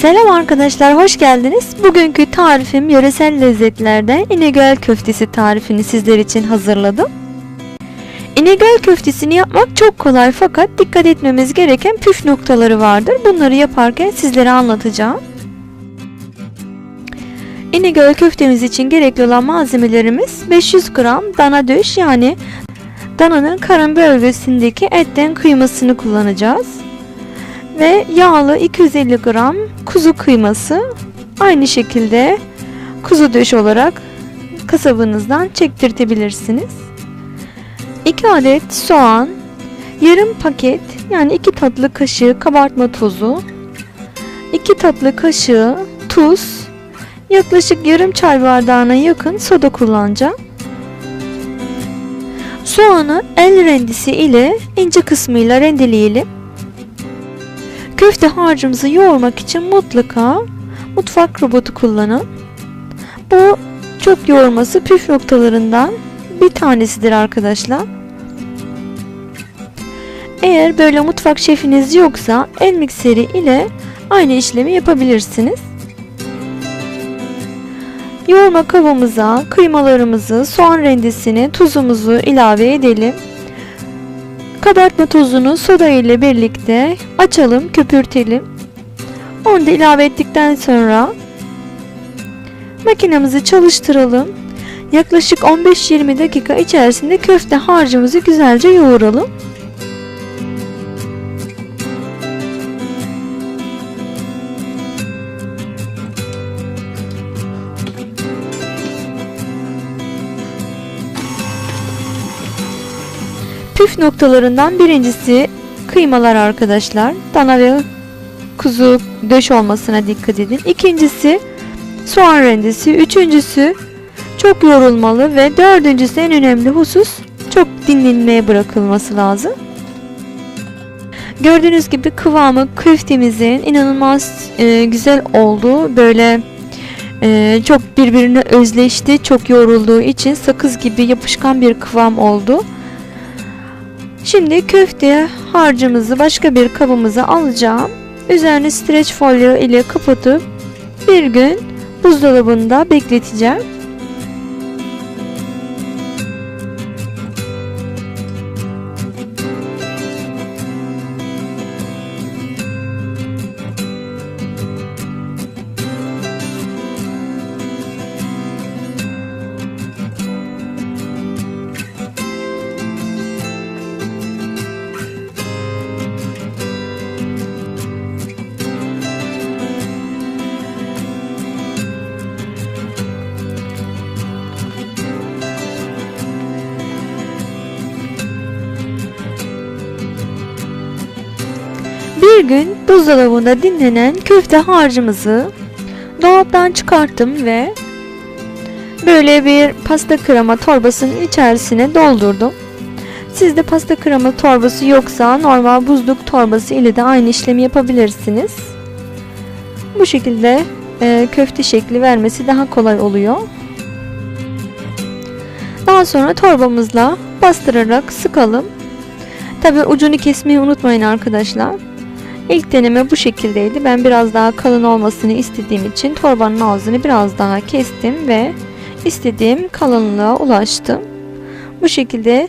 Selam arkadaşlar, hoş geldiniz. Bugünkü tarifim yöresel lezzetlerden İnegöl köftesi tarifini sizler için hazırladım. İnegöl köftesini yapmak çok kolay fakat dikkat etmemiz gereken püf noktaları vardır. Bunları yaparken sizlere anlatacağım. İnegöl köftemiz için gerekli olan malzemelerimiz 500 gram dana döş yani dananın karın bölgesindeki etten kıymasını kullanacağız ve yağlı 250 gram kuzu kıyması aynı şekilde kuzu döş olarak kasabınızdan çektirtebilirsiniz. 2 adet soğan, yarım paket yani 2 tatlı kaşığı kabartma tozu, 2 tatlı kaşığı tuz, yaklaşık yarım çay bardağına yakın soda kullanacağım. Soğanı el rendisi ile ince kısmıyla rendeleyelim. Köfte harcımızı yoğurmak için mutlaka mutfak robotu kullanın. Bu çok yoğurması püf noktalarından bir tanesidir arkadaşlar. Eğer böyle mutfak şefiniz yoksa el mikseri ile aynı işlemi yapabilirsiniz. Yoğurma kabımıza kıymalarımızı, soğan rendesini, tuzumuzu ilave edelim. Kabartma tozunu soda ile birlikte açalım, köpürtelim. Onu da ilave ettikten sonra makinemizi çalıştıralım. Yaklaşık 15-20 dakika içerisinde köfte harcımızı güzelce yoğuralım. Püf noktalarından birincisi kıymalar arkadaşlar. Dana ve kuzu döş olmasına dikkat edin. İkincisi soğan rendesi. Üçüncüsü çok yorulmalı ve dördüncüsü en önemli husus çok dinlenmeye bırakılması lazım. Gördüğünüz gibi kıvamı köftemizin inanılmaz e, güzel olduğu böyle e, çok birbirine özleşti. Çok yorulduğu için sakız gibi yapışkan bir kıvam oldu. Şimdi köfte harcımızı başka bir kabımıza alacağım. Üzerine streç folyo ile kapatıp bir gün buzdolabında bekleteceğim. Bir gün buzdolabında dinlenen köfte harcımızı dolaptan çıkarttım ve böyle bir pasta krema torbasının içerisine doldurdum. Sizde pasta krema torbası yoksa normal buzluk torbası ile de aynı işlemi yapabilirsiniz. Bu şekilde e, köfte şekli vermesi daha kolay oluyor. Daha sonra torbamızla bastırarak sıkalım. Tabi ucunu kesmeyi unutmayın arkadaşlar. İlk deneme bu şekildeydi. Ben biraz daha kalın olmasını istediğim için torbanın ağzını biraz daha kestim ve istediğim kalınlığa ulaştım. Bu şekilde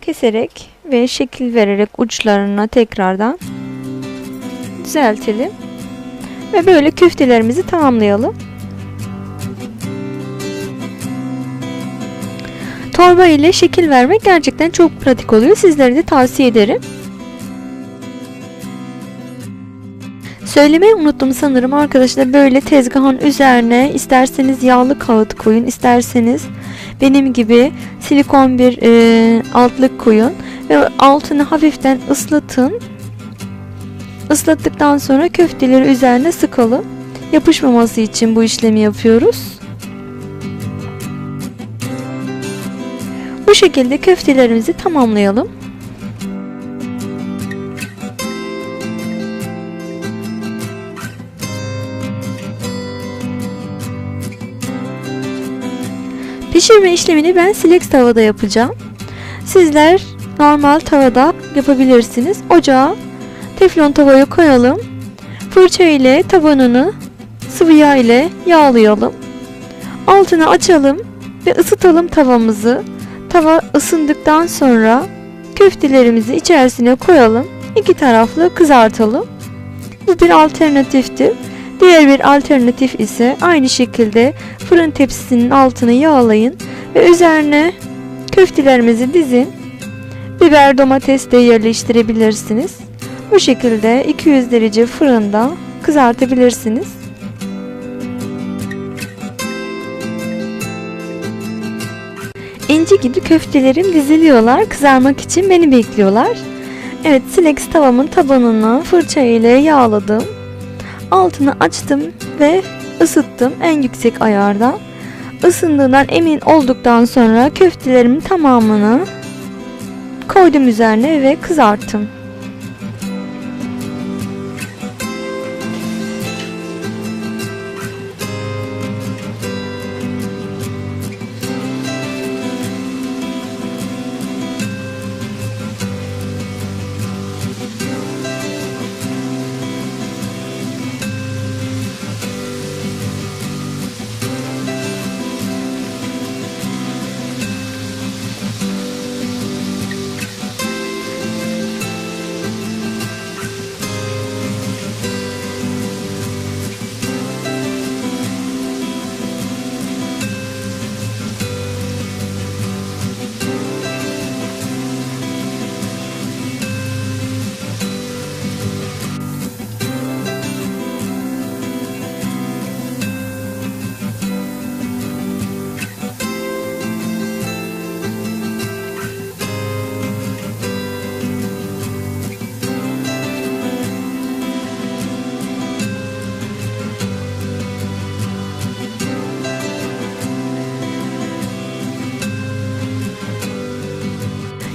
keserek ve şekil vererek uçlarına tekrardan düzeltelim. Ve böyle köftelerimizi tamamlayalım. Torba ile şekil vermek gerçekten çok pratik oluyor. Sizlere de tavsiye ederim. Söylemeyi unuttum sanırım. Arkadaşlar böyle tezgahın üzerine isterseniz yağlı kağıt koyun isterseniz benim gibi silikon bir e, altlık koyun ve altını hafiften ıslatın. Islattıktan sonra köfteleri üzerine sıkalım. Yapışmaması için bu işlemi yapıyoruz. Bu şekilde köftelerimizi tamamlayalım Pişirme işlemini ben silex tavada yapacağım. Sizler normal tavada yapabilirsiniz. Ocağa teflon tavayı koyalım. Fırça ile tabanını sıvı yağ ile yağlayalım. Altını açalım ve ısıtalım tavamızı. Tava ısındıktan sonra köftelerimizi içerisine koyalım. İki taraflı kızartalım. Bu bir alternatiftir. Diğer bir alternatif ise aynı şekilde fırın tepsisinin altını yağlayın ve üzerine köftelerimizi dizin. Biber domates de yerleştirebilirsiniz. Bu şekilde 200 derece fırında kızartabilirsiniz. İnci gibi köftelerim diziliyorlar. Kızarmak için beni bekliyorlar. Evet silex tavamın tabanını fırça ile yağladım. Altını açtım ve ısıttım en yüksek ayarda. Isındığından emin olduktan sonra köftelerimin tamamını koydum üzerine ve kızarttım.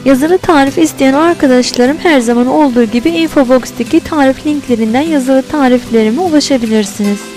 Yazılı tarif isteyen arkadaşlarım her zaman olduğu gibi infobox'taki tarif linklerinden yazılı tariflerime ulaşabilirsiniz.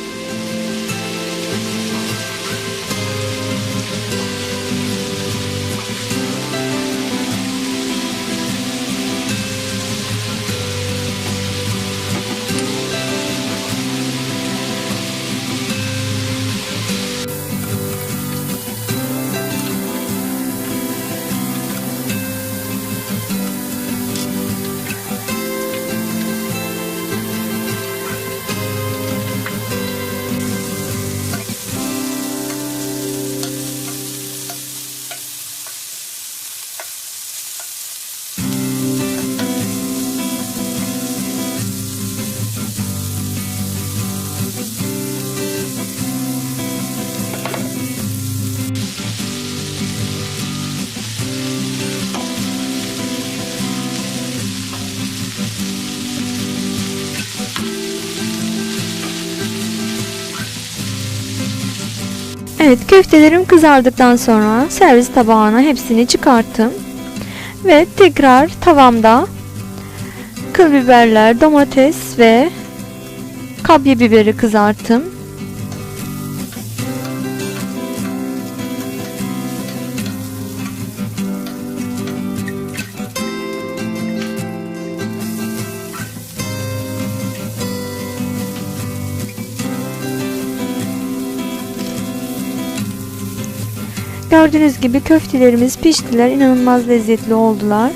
Evet köftelerim kızardıktan sonra servis tabağına hepsini çıkarttım. Ve tekrar tavamda kıl biberler, domates ve kapya biberi kızarttım. Gördüğünüz gibi köftelerimiz piştiler. İnanılmaz lezzetli oldular.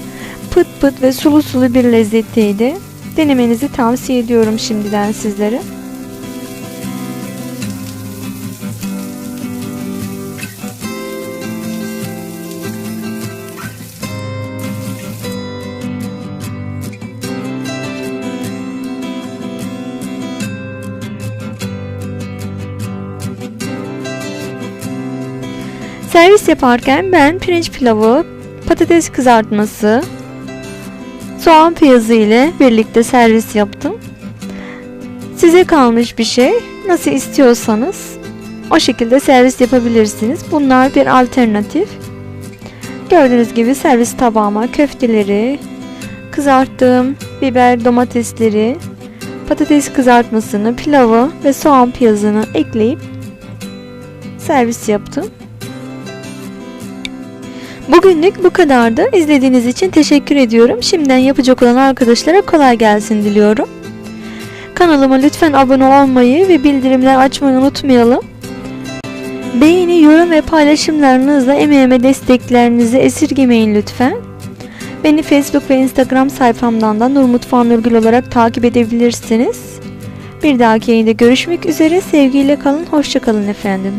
Pıt pıt ve sulu sulu bir lezzetteydi. Denemenizi tavsiye ediyorum şimdiden sizlere. Servis yaparken ben pirinç pilavı, patates kızartması, soğan piyazı ile birlikte servis yaptım. Size kalmış bir şey. Nasıl istiyorsanız o şekilde servis yapabilirsiniz. Bunlar bir alternatif. Gördüğünüz gibi servis tabağıma köfteleri, kızarttığım biber domatesleri, patates kızartmasını, pilavı ve soğan piyazını ekleyip servis yaptım. Bugünlük bu kadardı. İzlediğiniz için teşekkür ediyorum. Şimdiden yapacak olan arkadaşlara kolay gelsin diliyorum. Kanalıma lütfen abone olmayı ve bildirimleri açmayı unutmayalım. Beğeni, yorum ve paylaşımlarınızla emeğime desteklerinizi esirgemeyin lütfen. Beni Facebook ve Instagram sayfamdan da Nur Mutfağı Nurgül olarak takip edebilirsiniz. Bir dahaki yayında görüşmek üzere. Sevgiyle kalın, hoşça kalın efendim.